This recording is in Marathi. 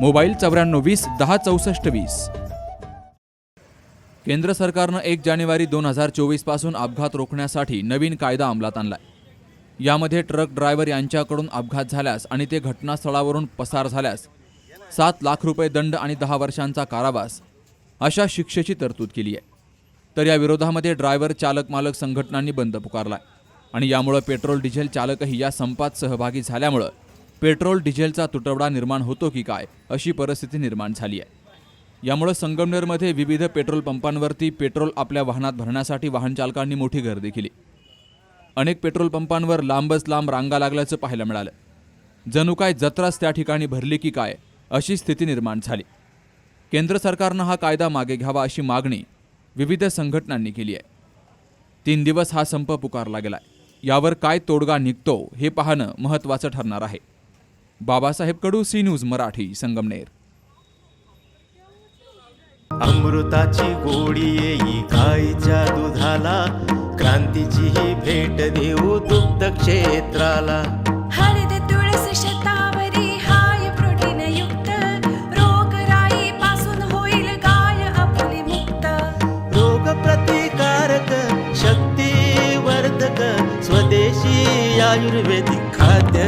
मोबाईल चौऱ्याण्णव वीस दहा चौसष्ट वीस. केंद्र सरकारनं एक जानेवारी दोन हजार चोवीसपासून अपघात रोखण्यासाठी नवीन कायदा अंमलात आणलाय. यामध्ये ट्रक ड्रायव्हर यांच्याकडून अपघात झाल्यास आणि ते घटनास्थळावरून पसार झाल्यास सात लाख रुपये दंड आणि दहा वर्षांचा कारावास अशा शिक्षेची तरतूद केली आहे. तर या विरोधामध्ये ड्रायव्हर चालक मालक संघटनांनी बंद पुकारलाय. आणि यामुळं पेट्रोल डिझेल चालकही या संपात सहभागी झाल्यामुळं पेट्रोल डिझेलचा तुटवडा निर्माण होतो की काय अशी परिस्थिती निर्माण झाली आहे. यामुळं संगमनेरमध्ये विविध पेट्रोल पंपांवरती पेट्रोल आपल्या वाहनात भरण्यासाठी वाहन चालकांनी मोठी गर्दी केली. अनेक पेट्रोल पंपांवर लांबच लांब रांगा लागल्याचं पाहायला मिळालं. जणू काय जत्राच त्या ठिकाणी भरली की काय अशी स्थिती निर्माण झाली. केंद्र सरकारनं हा कायदा मागे घ्यावा अशी मागणी विविध संघटनांनी केली आहे. तीन दिवस हा संप पुकारला गेलाय. यावर काय तोडगा निघतो हे पाहणं महत्त्वाचं ठरणार आहे. Babasaheb Kadu C news Marathi Sangamner. अमृताची गोडी येई गाईच्या दुधाला क्रांतीची ही भेट देऊ दुग्ध क्षेत्राला. हळद तुळस शतावरी हाय प्रोटीन युक्त. रोगराई पासून होईल गाय आपली मुक्त. रोग प्रतिकारक शक्ती वर्धक स्वदेशी आयुर्वेदिक खाद्य